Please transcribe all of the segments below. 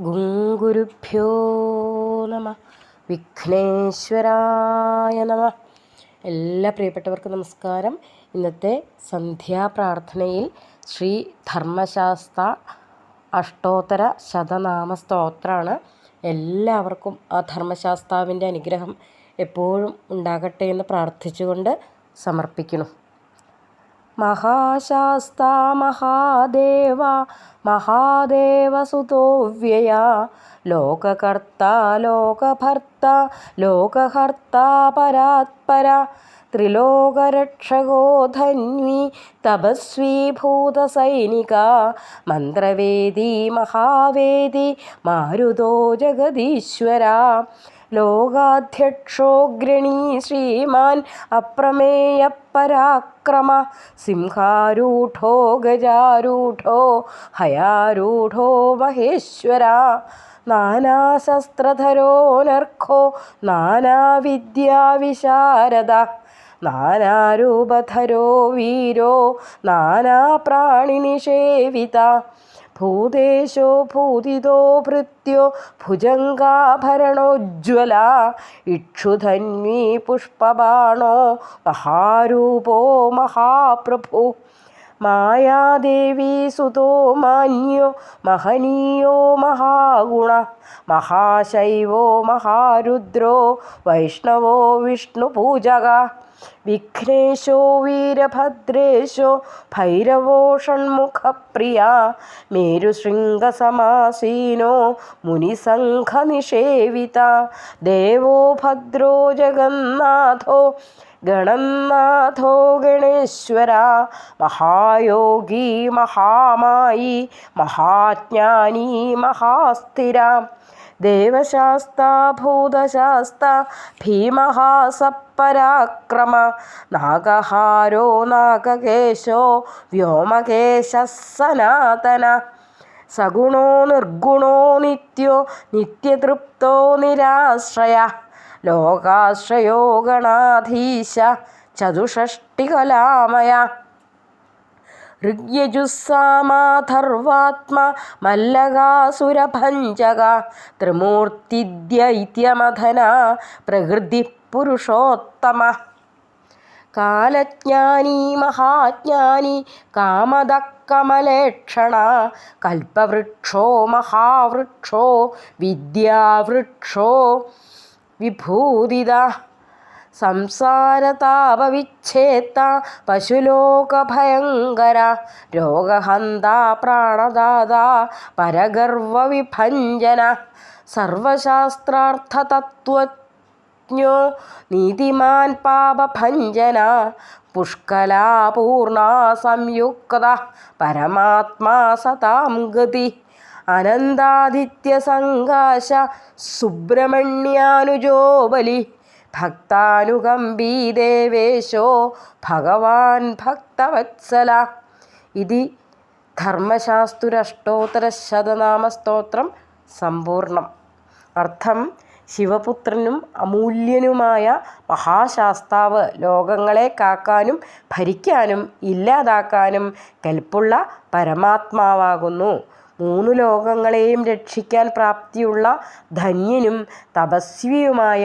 ഗുരുഭ്യോ നമ. വിഘ്നേശ്വരായ നമ. എല്ലാ പ്രിയപ്പെട്ടവർക്കും നമസ്കാരം. ഇന്നത്തെ സന്ധ്യാപ്രാർത്ഥനയിൽ ശ്രീ ധർമ്മശാസ്ത്ര അഷ്ടോത്തര ശതനാമ സ്തോത്രമാണ്. എല്ലാവർക്കും ആ ധർമ്മശാസ്താവിന്റെ അനുഗ്രഹം എപ്പോഴും ഉണ്ടാകട്ടെ എന്ന് പ്രാർത്ഥിച്ചുകൊണ്ട് സമർപ്പിക്കുന്നു. മഹാശാസ്ത മഹാദേവ മഹാദേവസുതോ വ്യയ. ലോകകർത്ത ലോകഭർത്ത ലോകഹർത്ത പരാത്പര. ത്രിലോകരക്ഷകോ ധന്വി തപസ്വീ ഭൂതസൈനിക. മന്ത്രവേദി മഹാവേദി മാരുതോ ജഗദീശ്വര. ലോകാധ്യക്ഷോഗ്രണീ ശ്രീമാൻ അപ്രമേയ പരാക്രമ. സിംഹാരൂഢോ ഗജാരൂഢോ ഹയാരൂഢോ മഹേശ്വര. നാനാശസ്ത്രധരോ നർഖോ നാനാവിദ്യാവിശാരദ. നാനാരൂപധരോ വീരോ നാനാപ്രാണിനിഷേവിത ഭൂതേശോ ഭൂതിതോ ഭൃത്യോ ഭുജംഗാഭരണോജ്വല ഇക്ഷുധന്വീ പുഷ്പബാണോ മഹാരൂപോ മഹാപ്രഭു. മായാദേവീ സുതോ മാന്യോ മഹനീയോ മഹാഗുണ മഹാശൈവോ മഹാരുദ്രോ വൈഷ്ണവോ വിഷ്ണുപൂജക. വിഘ്നേശോ വീരഭദ്രേശോ ഭൈരവോ ഷൺമുഖപ്രിയ മേരുശൃംഗസമാസീനോ മുനിസംഘനിഷേവിത ദേവോ ഭദ്രോ ജഗന്നാഥോ ഗണന്നാഥോ ഗണേശ്വര മഹായോഗി മഹാമായി മഹാജ്ഞാനി മഹാസ്ഥിര ദേവശാസ്ത ഭൂതശാസ്ത ഭീമഹാസപ്പരാക്രമ നാഗഹാരോ നാഗകേശോ വ്യോമകേശ സനാതന സഗുണോ നിർഗുണോ നിത്യോ നിത്യതൃപ്തോ നിരാശ്രയ. ലോകാശ്രയോ ഗണാധീശ. ചതുഷ്ടികലാമയ ഋഗ്യജുസ്സാമാഥർവാത്മ മല്ലകാസുരഭഞ്ജക. ത്രിമൂർത്തിദ്യൈത്യമധന പ്രകൃതി പുരുഷോത്തമ. കാലജ്ഞാനി മഹാജ്ഞാനി കാമദക്കമലേക്ഷണ കൽപ്പവൃക്ഷോ മഹാവൃക്ഷോ വിദ്യാവൃക്ഷോ വിഭൂതിത സംസാരതാപവിച്ഛേത്ത പശുലോകഭയങ്കര രോഗഹന്ത പ്രാണദാത പരഗർവവിഭഞ്ജന സർവശാസ്ത്രാർത്ഥതത്വജ്ഞോ നീതിമാൻ പാപഭഞ്ജന. പുഷ്കലാപൂർണ സംയുക്ത പരമാത്മാ സതാം ഗതി. അനന്താദിത്യസങ്കാശ സുബ്രഹ്മണ്യാനുജോ ബലി. ഭക്താനുകമ്പീ ദേവേശോ ഭഗവാൻ ഭക്തവത്സല. ഇതി ധർമ്മശാസ്തുരഷ്ടോത്തരശതനാമസ്തോത്രം സമ്പൂർണം അർത്ഥം ശിവപുത്രനും അമൂല്യനുമായ മഹാശാസ്താവ് ലോകങ്ങളെ കാക്കാനും ഭരിക്കാനും ഇല്ലാതാക്കാനും കൽപ്പുള്ള പരമാത്മാവാകുന്നു. മൂന്ന് ലോകങ്ങളെയും രക്ഷിക്കാൻ പ്രാപ്തിയുള്ള ധന്യനും തപസ്വിയുമായ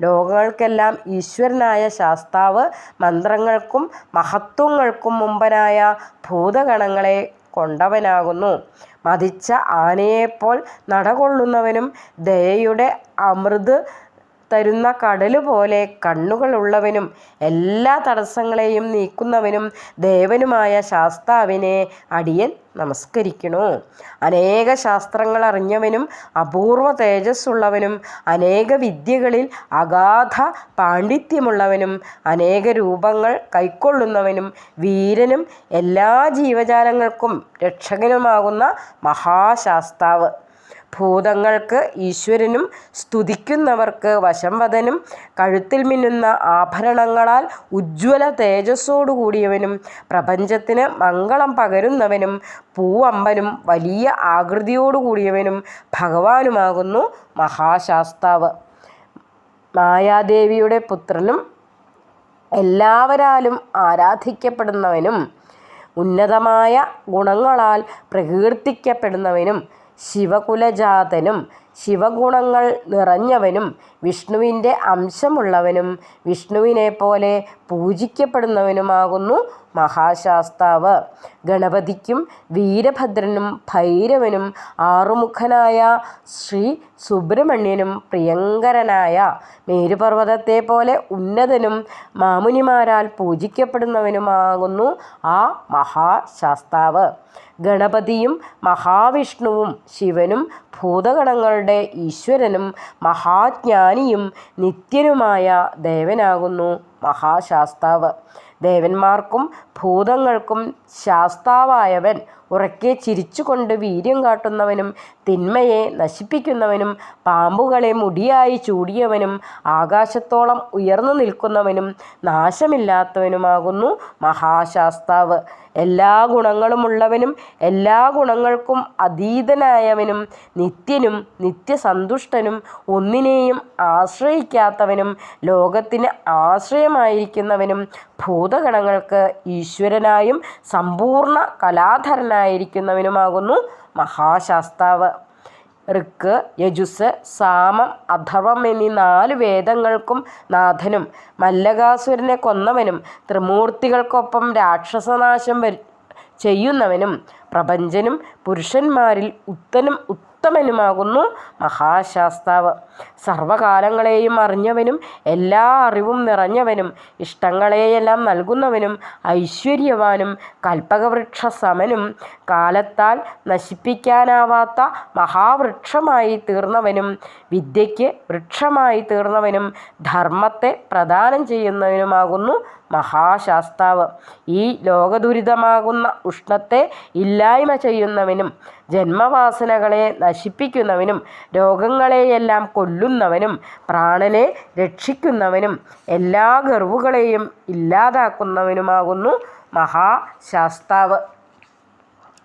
ലോകങ്ങൾക്കെല്ലാം ഈശ്വരനായ ശാസ്താവ് മന്ത്രങ്ങൾക്കും മഹത്വങ്ങൾക്കും മുമ്പനായ ഭൂതഗണങ്ങളെ കൊണ്ടവനാകുന്നു. മതിച്ച ആനയെപ്പോൾ നടകൊള്ളുന്നവനും ദയയുടെ അമൃത് തരുന്ന കടൽ പോലെ കണ്ണുകളുള്ളവനും എല്ലാ തടസ്സങ്ങളെയും നീക്കുന്നവനും ദേവനുമായ ശാസ്താവിനെ അടിയൻ നമസ്കരിക്കണു. അനേക ശാസ്ത്രങ്ങൾ അറിഞ്ഞവനും അപൂർവ തേജസ്സുള്ളവനും അനേക വിദ്യകളിൽ അഗാധ പാണ്ഡിത്യമുള്ളവനും അനേക രൂപങ്ങൾ കൈക്കൊള്ളുന്നവനും വീരനും എല്ലാ ജീവജാലങ്ങൾക്കും രക്ഷകനുമാകുന്ന മഹാശാസ്താവ്. ഭൂതങ്ങൾക്ക് ഈശ്വരനും സ്തുതിക്കുന്നവർക്ക് വശംവദനും കഴുത്തിൽ മിന്നുന്ന ആഭരണങ്ങളാൽ ഉജ്ജ്വല തേജസ്സോടുകൂടിയവനും പ്രപഞ്ചത്തിന് മംഗളം പകരുന്നവനും പൂവമ്പനും വലിയ ആകൃതിയോടുകൂടിയവനും ഭഗവാനുമാകുന്നു മഹാശാസ്താവ്. മായാദേവിയുടെ പുത്രനും എല്ലാവരാലും ആരാധിക്കപ്പെടുന്നവനും ഉന്നതമായ ഗുണങ്ങളാൽ പ്രകീർത്തിക്കപ്പെടുന്നവനും ശിവകുലജാതനും ശിവഗുണങ്ങൾ നിറഞ്ഞവനും വിഷ്ണുവിന്റെ അംശമുള്ളവനും വിഷ്ണുവിനെ പോലെ പൂജിക്കപ്പെടുന്നവനുമാകുന്നു മഹാശാസ്താവ്. ഗണപതിക്കും വീരഭദ്രനും ഭൈരവനും ആറുമുഖനായ ശ്രീ സുബ്രഹ്മണ്യനും പ്രിയങ്കരനായ മേരുപർവതത്തെ പോലെ ഉന്നതനും മാമുനിമാരാൽ പൂജിക്കപ്പെടുന്നവനുമാകുന്നു ആ മഹാശാസ്താവ്. ഗണപതിയും മഹാവിഷ്ണുവും ശിവനും ഭൂതഗണങ്ങളുടെ ഈശ്വരനും മഹാജ്ഞാനിയും നിത്യനുമായ ദേവനാകുന്നു മഹാശാസ്താവ്. ദേവന്മാർക്കും ഭൂതങ്ങൾക്കും ശാസ്താവായവൻ ഉറക്കെ ചിരിച്ചുകൊണ്ട് വീര്യം കാട്ടുന്നവനും തിന്മയെ നശിപ്പിക്കുന്നവനും പാമ്പുകളെ മുടിയായി ചൂടിയവനും ആകാശത്തോളം ഉയർന്നു നിൽക്കുന്നവനും നാശമില്ലാത്തവനുമാകുന്നു മഹാശാസ്താവ്. എല്ലാ ഗുണങ്ങളുമുള്ളവനും എല്ലാ ഗുണങ്ങൾക്കും അതീതനായവനും നിത്യനും നിത്യസന്തുഷ്ടനും ഒന്നിനെയും ആശ്രയിക്കാത്തവനും ലോകത്തിന് ആശ്രയമായിരിക്കുന്നവനും ഭൂതഗണങ്ങൾക്ക് ഈശ്വരനായും സമ്പൂർണ കലാധരനായിരിക്കുന്നവനുമാകുന്നു മഹാശാസ്താവ്. ഋക്ക് യജുസ് സാമം അഥർവം എന്നീ നാല് വേദങ്ങൾക്കും നാഥനും മല്ലകാസുരനെ കൊന്നവനും ത്രിമൂർത്തികൾക്കൊപ്പം രാക്ഷസനാശം ചെയ്യുന്നവനും പ്രപഞ്ചനും പുരുഷന്മാരിൽ ഉത്തനും ഉത്തമനുമാകുന്നു മഹാശാസ്താവ്. സർവകാലങ്ങളെയും അറിഞ്ഞവനും എല്ലാ അറിവും നിറഞ്ഞവനും ഇഷ്ടങ്ങളെയെല്ലാം നൽകുന്നവനും ഐശ്വര്യവാനും കൽപ്പകവൃക്ഷ സമനും കാലത്താൽ നശിപ്പിക്കാനാവാത്ത മഹാവൃക്ഷമായി തീർന്നവനും വിദ്യയ്ക്ക് വൃക്ഷമായി തീർന്നവനും ധർമ്മത്തെ പ്രദാനം ചെയ്യുന്നവനുമാകുന്നു മഹാശാസ്താവ്. ഈ ലോകദുരിതമാകുന്ന ഉഷ്ണത്തെ ഇല്ലായ്മ ചെയ്യുന്നവനും ജന്മവാസനകളെ നശിപ്പിക്കുന്നവനും രോഗങ്ങളെയെല്ലാം കൊല്ലുന്നവനും പ്രാണനെ രക്ഷിക്കുന്നവനും എല്ലാ ഗർവുകളെയും ഇല്ലാതാക്കുന്നവനുമാകുന്നു മഹാശാസ്താവ്.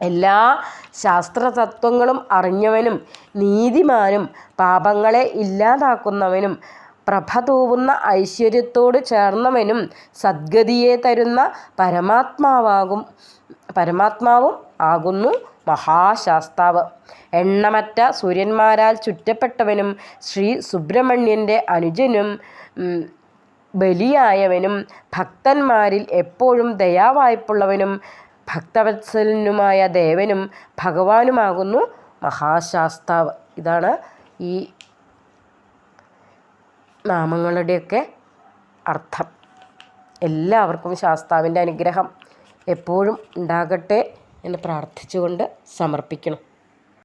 എല്ലാ ശാസ്ത്രതത്വങ്ങളും അറിഞ്ഞവനും നീതിമാനും പാപങ്ങളെ ഇല്ലാതാക്കുന്നവനും പ്രഭ തൂവുന്ന ഐശ്വര്യത്തോട് ചേർന്നവനും സദ്ഗതിയെ തരുന്ന പരമാത്മാവാകും പരമാത്മാവും ആകുന്നു മഹാശാസ്താവ്. എണ്ണമറ്റ സൂര്യന്മാരാൽ ചുറ്റപ്പെട്ടവനും ശ്രീ സുബ്രഹ്മണ്യന്റെ അനുജനും ബലിയായവനും ഭക്തന്മാരിൽ എപ്പോഴും ദയാവായ്പുള്ളവനും ഭക്തവത്സലനുമായ ദേവനും ഭഗവാനുമാകുന്നു മഹാശാസ്താവ്. ഇതാണ് ഈ നാമങ്ങളുടെയൊക്കെ അർത്ഥം. എല്ലാവർക്കും ശാസ്താവിന്റെ അനുഗ്രഹം എപ്പോഴും ഉണ്ടാകട്ടെ എന്ന് പ്രാർത്ഥിച്ചുകൊണ്ട് സമർപ്പിക്കണം.